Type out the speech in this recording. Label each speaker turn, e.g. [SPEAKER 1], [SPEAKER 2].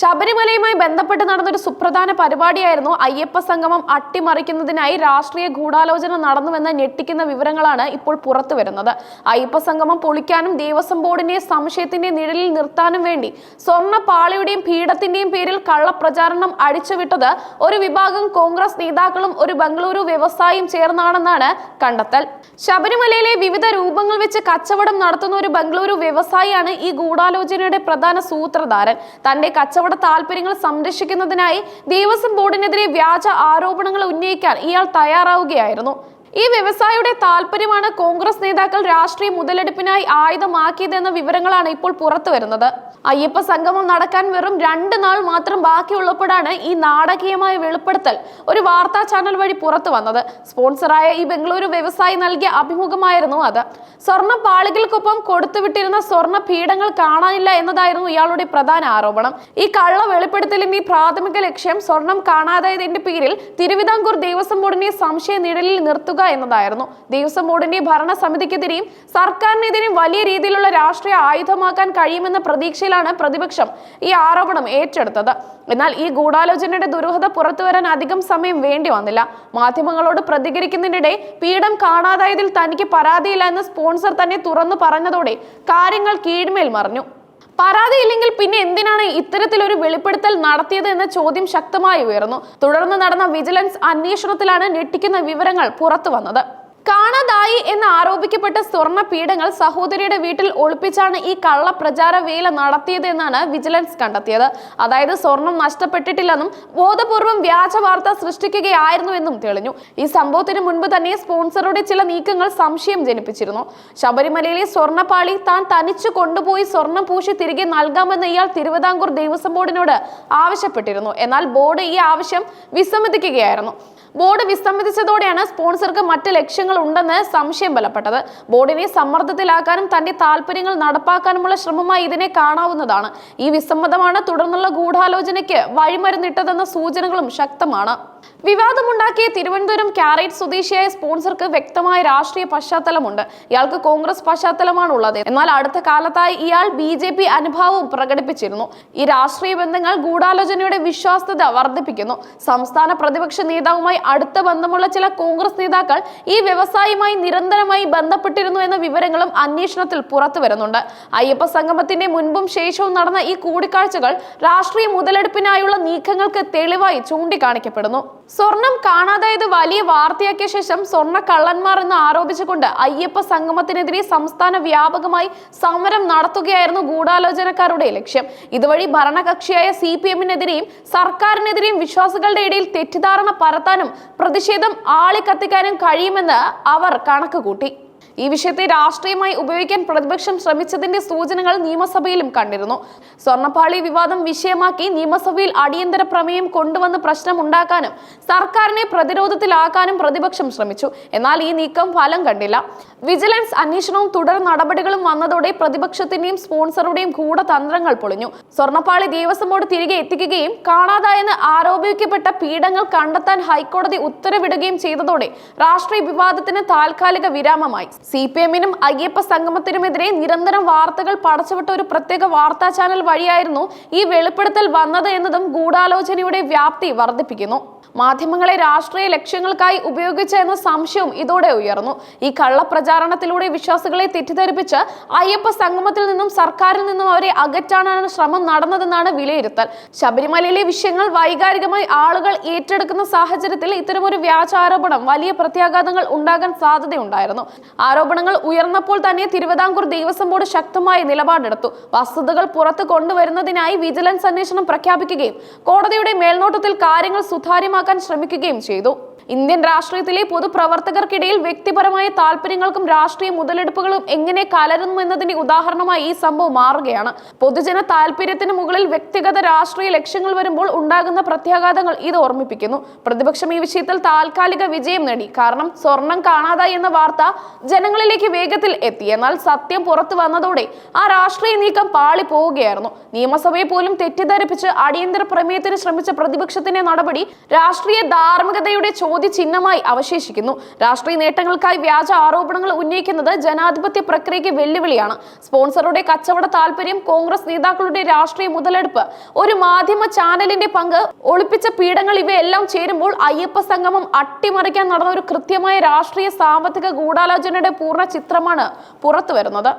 [SPEAKER 1] ശബരിമലയുമായി ബന്ധപ്പെട്ട് നടന്നൊരു സുപ്രധാന പരിപാടിയായിരുന്നു അയ്യപ്പ സംഗമം അട്ടിമറിക്കുന്നതിനായി രാഷ്ട്രീയ ഗൂഢാലോചന നടന്നുവെന്ന് ഞെട്ടിക്കുന്ന വിവരങ്ങളാണ് ഇപ്പോൾ പുറത്തു വരുന്നത്. അയ്യപ്പ സംഗമം പൊളിക്കാനും ദേവസ്വം ബോർഡിന്റെ സംശയത്തിന്റെ നിഴലിൽ നിർത്താനും വേണ്ടി സ്വർണ പാളിയുടെയും പീഠത്തിന്റെയും പേരിൽ കള്ളപ്രചാരണം അടിച്ചുവിട്ടത് ഒരു വിഭാഗം കോൺഗ്രസ് നേതാക്കളും ഒരു ബംഗളൂരു വ്യവസായിയും ചേർന്നാണെന്നാണ് കണ്ടെത്തൽ. ശബരിമലയിലെ വിവിധ രൂപങ്ങൾ വെച്ച് കച്ചവടം നടത്തുന്ന ഒരു ബംഗളൂരു വ്യവസായിയാണ് ഈ ഗൂഢാലോചനയുടെ പ്രധാന സൂത്രധാരൻ. തന്റെ കച്ചവട താല്പര്യങ്ങൾ സംരക്ഷിക്കുന്നതിനായി ദേവസ്വം ബോർഡിനെതിരെ വ്യാജ ആരോപണങ്ങൾ ഉന്നയിക്കാൻ ഇയാൾ തയ്യാറാവുകയായിരുന്നു. ഈ വ്യവസായിയുടെ താല്പര്യമാണ് കോൺഗ്രസ് നേതാക്കൾ രാഷ്ട്രീയ മുതലെടുപ്പിനായി ആയുധമാക്കിയതെന്ന വിവരങ്ങളാണ് ഇപ്പോൾ പുറത്തു വരുന്നത്. അയ്യപ്പ സംഗമം നടക്കാൻ വെറും രണ്ട് നാൾ മാത്രം ബാക്കിയുള്ളപ്പോഴാണ് ഈ നാടകീയമായ വെളിപ്പെടുത്തൽ ഒരു വാർത്താ ചാനൽ വഴി പുറത്തു വന്നത്. സ്പോൺസറായ ഈ ബംഗളൂരു വ്യവസായി നൽകിയ അഭിമുഖമായിരുന്നു അത്. സ്വർണ പാളികൾക്കൊപ്പം കൊടുത്തുവിട്ടിരുന്ന സ്വർണ പീഠങ്ങൾ കാണാനില്ല എന്നതായിരുന്നു ഇയാളുടെ പ്രധാന ആരോപണം. ഈ കള്ള വെളിപ്പെടുത്തലിന്റെ പ്രാഥമിക ലക്ഷ്യം സ്വർണം കാണാതായതിന്റെ പേരിൽ തിരുവിതാംകൂർ ദേവസ്വം ബോർഡിനെ സംശയ നിഴലിൽ നിർത്തുക എന്നതായിരുന്നു. ദേവസ്വം ബോർഡിന്റെ ഭരണസമിതിക്കെതിരെയും സർക്കാരിനെതിരെയും വലിയ രീതിയിലുള്ള രാഷ്ട്രീയ ആയുധമാക്കാൻ കഴിയുമെന്ന പ്രതീക്ഷയിലാണ് പ്രതിപക്ഷം ഈ ആരോപണം ഏറ്റെടുത്തത്. എന്നാൽ ഈ ഗൂഢാലോചനയുടെ ദുരൂഹത പുറത്തുവരാൻ അധികം സമയം വേണ്ടി വന്നില്ല. മാധ്യമങ്ങളോട് പ്രതികരിക്കുന്നതിനിടെ പീഠം കാണാതായതിൽ തനിക്ക് പരാതിയില്ല എന്ന് സ്പോൺസർ തന്നെ തുറന്നു പറഞ്ഞതോടെ കാര്യങ്ങൾ കീഴ്മേൽ മറിഞ്ഞു. പരാതിയില്ലെങ്കിൽ പിന്നെ എന്തിനാണ് ഇത്തരത്തിലൊരു വെളിപ്പെടുത്തൽ നടത്തിയത് എന്ന ചോദ്യം ശക്തമായി ഉയർന്നു. തുടർന്ന് നടന്ന വിജിലൻസ് അന്വേഷണത്തിലാണ് ഞെട്ടിക്കുന്ന വിവരങ്ങൾ പുറത്തു വന്നത്. കാണാതായി എന്ന് ആരോപിക്കപ്പെട്ട സ്വർണ പീഠങ്ങൾ സഹോദരിയുടെ വീട്ടിൽ ഒളിപ്പിച്ചാണ് ഈ കള്ള പ്രചാര വേല നടത്തിയത് എന്നാണ് വിജിലൻസ് കണ്ടെത്തിയത്. അതായത് സ്വർണം നഷ്ടപ്പെട്ടിട്ടില്ലെന്നും ബോധപൂർവം വ്യാജ വാർത്ത സൃഷ്ടിക്കുകയായിരുന്നുവെന്നും തെളിഞ്ഞു. ഈ സംഭവത്തിന് മുൻപ് തന്നെ സ്പോൺസറുടെ ചില നീക്കങ്ങൾ സംശയം ജനിപ്പിച്ചിരുന്നു. ശബരിമലയിലെ സ്വർണപ്പാളി താൻ തനിച്ചു കൊണ്ടുപോയി സ്വർണം പൂശി തിരികെ നൽകാമെന്ന് ഇയാൾ തിരുവിതാംകൂർ ദേവസ്വം ബോർഡിനോട് ആവശ്യപ്പെട്ടിരുന്നു. എന്നാൽ ബോർഡ് ഈ ആവശ്യം വിസമ്മതിക്കുകയായിരുന്നു. ബോർഡ് വിസമ്മതിച്ചതോടെയാണ് സ്പോൺസർക്ക് മറ്റ് ലക്ഷ്യങ്ങൾ ഉണ്ടെന്ന് സംശയം ബലപ്പെട്ടത്. ബോർഡിനെ സമ്മർദ്ദത്തിലാക്കാനും തന്റെ താല്പര്യങ്ങൾ നടപ്പാക്കാനുമുള്ള ശ്രമമായി ഇതിനെ കാണാവുന്നതാണ്. ഈ വിസമ്മതമാണ് തുടർന്നുള്ള ഗൂഢാലോചനയ്ക്ക് വഴിമരുന്നിട്ടതെന്ന സൂചനകളും ശക്തമാണ്. വിവാദമുണ്ടാക്കിയ തിരുവനന്തപുരം കാരറ്റ് സ്വദേശിയായ സ്പോൺസർക്ക് വ്യക്തമായ രാഷ്ട്രീയ പശ്ചാത്തലമുണ്ട്. ഇയാൾക്ക് കോൺഗ്രസ് പശ്ചാത്തലമാണ് ഉള്ളത് എന്നാൽ അടുത്ത കാലത്തായി ഇയാൾ ബി ജെ പി അനുഭാവവും പ്രകടിപ്പിച്ചിരുന്നു. ഈ രാഷ്ട്രീയ ബന്ധങ്ങൾ ഗൂഢാലോചനയുടെ വിശ്വാസ്യത വർദ്ധിപ്പിക്കുന്നു. സംസ്ഥാന പ്രതിപക്ഷ നേതാവുമായി അടുത്ത ബന്ധമുള്ള ചില കോൺഗ്രസ് നേതാക്കൾ ഈ വ്യവസായിയുമായി നിരന്തരമായി ബന്ധപ്പെട്ടിരുന്നു എന്ന വിവരങ്ങളും അന്വേഷണത്തിൽ പുറത്തു വരുന്നുണ്ട്. അയ്യപ്പ സംഗമത്തിന്റെ മുൻപും ശേഷവും നടന്ന ഈ കൂടിക്കാഴ്ചകൾ രാഷ്ട്രീയ മുതലെടുപ്പിനായുള്ള നീക്കങ്ങൾക്ക് തെളിവായി ചൂണ്ടിക്കാണിക്കപ്പെടുന്നു. സ്വർണം കാണാതായത് വലിയ വാർത്തയാക്കിയ ശേഷം സ്വർണ കള്ളന്മാർ എന്ന് ആരോപിച്ചുകൊണ്ട് അയ്യപ്പ സംഗമത്തിനെതിരെ സംസ്ഥാന വ്യാപകമായി സമരം നടത്തുകയായിരുന്നു ഗൂഢാലോചനക്കാരുടെ ലക്ഷ്യം. ഇതുവഴി ഭരണകക്ഷിയായ സി പി എമ്മിനെതിരെയും സർക്കാരിനെതിരെയും വിശ്വാസികളുടെ ഇടയിൽ തെറ്റിദ്ധാരണ പരത്താനും പ്രതിഷേധം ആളിക്കത്തിക്കാനും കഴിയുമെന്ന് അവർ കണക്ക് കൂട്ടി ഈ വിഷയത്തെ രാഷ്ട്രീയമായി ഉപയോഗിക്കാൻ പ്രതിപക്ഷം ശ്രമിച്ചതിന്റെ സൂചനകൾ നിയമസഭയിലും കണ്ടിരുന്നു. സ്വർണപ്പാളി വിവാദം വിഷയമാക്കി നിയമസഭയിൽ അടിയന്തര പ്രമേയം കൊണ്ടുവന്ന് പ്രശ്നം ഉണ്ടാക്കാനും സർക്കാരിനെ പ്രതിരോധത്തിലാക്കാനും പ്രതിപക്ഷം ശ്രമിച്ചു. എന്നാൽ ഈ നീക്കം ഫലം കണ്ടില്ല. വിജിലൻസ് അന്വേഷണവും തുടർ നടപടികളും വന്നതോടെ പ്രതിപക്ഷത്തിന്റെയും സ്പോൺസറുടെയും ഗൂഢതന്ത്രങ്ങൾ പൊളിഞ്ഞു. സ്വർണപ്പാളി ദേവസ്വം ബോർഡ് തിരികെ എത്തിക്കുകയും കാണാതായെന്ന് ആരോപിക്കപ്പെട്ട പീഡങ്ങൾ കണ്ടെത്താൻ ഹൈക്കോടതി ഉത്തരവിടുകയും ചെയ്തതോടെ രാഷ്ട്രീയ വിവാദത്തിന് താൽക്കാലിക വിരാമമായി. സി പി എമ്മിനും അയ്യപ്പ സംഗമത്തിനുമെതിരെ നിരന്തരം വാർത്തകൾ പടച്ചുവിട്ട ഒരു പ്രത്യേക വാർത്താ ചാനൽ വഴിയായിരുന്നു ഈ വെളിപ്പെടുത്തൽ വന്നത് എന്നതും ഗൂഢാലോചനയുടെ വ്യാപ്തി വർദ്ധിപ്പിക്കുന്നു. മാധ്യമങ്ങളെ രാഷ്ട്രീയ ലക്ഷ്യങ്ങൾക്കായി ഉപയോഗിച്ച എന്ന സംശയവും ഇതോടെ ഉയർന്നു. ഈ കള്ളപ്രചാരണത്തിലൂടെ വിശ്വാസികളെ തെറ്റിദ്ധരിപ്പിച്ച് അയ്യപ്പ സംഗമത്തിൽ നിന്നും സർക്കാരിൽ നിന്നും അവരെ അകറ്റാനാണ് ശ്രമം നടന്നതെന്നാണ് വിലയിരുത്തൽ. ശബരിമലയിലെ വിഷയങ്ങൾ വൈകാരികമായി ആളുകൾ ഏറ്റെടുക്കുന്ന സാഹചര്യത്തിൽ ഇത്തരമൊരു വ്യാജ ആരോപണം വലിയ പ്രത്യാഘാതങ്ങൾ ഉണ്ടാകാൻ സാധ്യതയുണ്ടായിരുന്നു. ആരോപണങ്ങൾ ഉയർന്നപ്പോൾ തന്നെ തിരുവിതാംകൂർ ദേവസ്വം ബോർഡ് ശക്തമായ നിലപാടെടുത്തു. വസ്തുതകൾ പുറത്തു കൊണ്ടുവരുന്നതിനായി വിജിലൻസ് അന്വേഷണം പ്രഖ്യാപിക്കുകയും കോടതിയുടെ മേൽനോട്ടത്തിൽ കാര്യങ്ങൾ സുതാര്യമാക്കാൻ ശ്രമിക്കുകയും ചെയ്തു. ഇന്ത്യൻ രാഷ്ട്രീയത്തിലെ പൊതുപ്രവർത്തകർക്കിടയിൽ വ്യക്തിപരമായ താല്പര്യങ്ങൾക്കും രാഷ്ട്രീയ മുതലെടുപ്പുകളും എങ്ങനെ കലരുന്നു എന്നതിന്റെ ഉദാഹരണമായി ഈ സംഭവം മാറുകയാണ്. പൊതുജന താല്പര്യത്തിന് മുകളിൽ വ്യക്തിഗത രാഷ്ട്രീയ ലക്ഷ്യങ്ങൾ വരുമ്പോൾ ഉണ്ടാകുന്ന പ്രത്യാഘാതങ്ങൾ ഇത് ഓർമ്മിപ്പിക്കുന്നു. പ്രതിപക്ഷം ഈ വിഷയത്തിൽ താൽക്കാലിക വിജയം നേടി. കാരണം സ്വർണം കാണാതായി എന്ന വാർത്ത ജനങ്ങളിലേക്ക് വേഗത്തിൽ എത്തി. എന്നാൽ സത്യം പുറത്തു വന്നതോടെ ആ രാഷ്ട്രീയ നീക്കം പാളി പോവുകയായിരുന്നു നിയമസഭയെ പോലും തെറ്റിദ്ധരിപ്പിച്ച് അടിയന്തര പ്രമേയത്തിന് ശ്രമിച്ച പ്രതിപക്ഷത്തിന്റെ നടപടി രാഷ്ട്രീയ ധാർമ്മികതയുടെ ചോദ്യം ചോദ്യചിഹ്നമായി അവശേഷിക്കുന്നു. രാഷ്ട്രീയ നേട്ടങ്ങൾക്കായി വ്യാജ ആരോപണങ്ങൾ ഉന്നയിക്കുന്നത് ജനാധിപത്യ പ്രക്രിയയ്ക്ക് വെല്ലുവിളിയാണ്. സ്പോൺസറുടെ കച്ചവട താല്പര്യം കോൺഗ്രസ് നേതാക്കളുടെ രാഷ്ട്രീയ മുതലെടുപ്പ് ഒരു മാധ്യമ ചാനലിന്റെ പങ്ക് ഒളിപ്പിച്ച പീഡങ്ങൾ ഇവയെല്ലാം ചേരുമ്പോൾ അയ്യപ്പ സംഗമം അട്ടിമറിക്കാൻ നടന്ന ഒരു കൃത്യമായ രാഷ്ട്രീയ സാമ്പത്തിക ഗൂഢാലോചനയുടെ പൂർണ ചിത്രമാണ് പുറത്തു വരുന്നത്